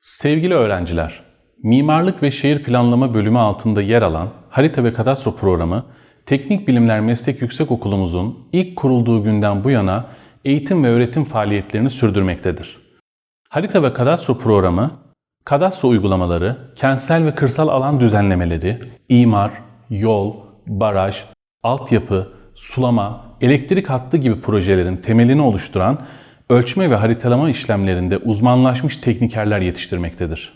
Sevgili öğrenciler, Mimarlık ve Şehir Planlama bölümü altında yer alan Harita ve Kadastro programı, Teknik Bilimler Meslek Yüksekokulumuzun ilk kurulduğu günden bu yana eğitim ve öğretim faaliyetlerini sürdürmektedir. Harita ve Kadastro programı, kadastro uygulamaları, kentsel ve kırsal alan düzenlemeleri, imar, yol, baraj, altyapı, sulama, elektrik hattı gibi projelerin temelini oluşturan ölçme ve haritalama işlemlerinde uzmanlaşmış teknikerler yetiştirmektedir.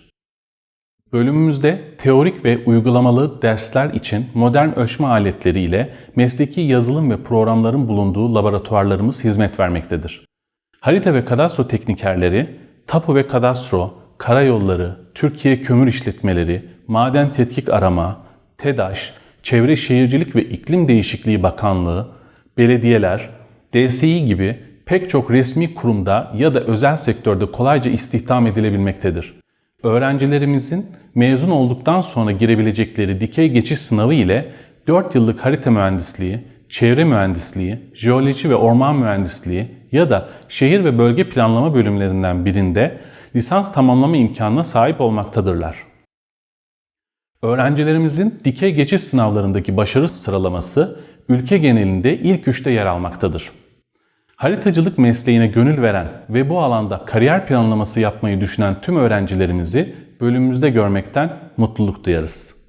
Bölümümüzde teorik ve uygulamalı dersler için modern ölçme aletleri ile mesleki yazılım ve programların bulunduğu laboratuvarlarımız hizmet vermektedir. Harita ve kadastro teknikerleri, tapu ve kadastro, karayolları, Türkiye Kömür İşletmeleri, Maden Tetkik Arama, TEDAŞ, Çevre Şehircilik ve İklim Değişikliği Bakanlığı, belediyeler, DSİ gibi pek çok resmi kurumda ya da özel sektörde kolayca istihdam edilebilmektedir. Öğrencilerimizin mezun olduktan sonra girebilecekleri dikey geçiş sınavı ile 4 yıllık harita mühendisliği, çevre mühendisliği, jeoloji ve orman mühendisliği ya da şehir ve bölge planlama bölümlerinden birinde lisans tamamlama imkanına sahip olmaktadırlar. Öğrencilerimizin dikey geçiş sınavlarındaki başarı sıralaması ülke genelinde ilk üçte yer almaktadır. Haritacılık mesleğine gönül veren ve bu alanda kariyer planlaması yapmayı düşünen tüm öğrencilerimizi bölümümüzde görmekten mutluluk duyarız.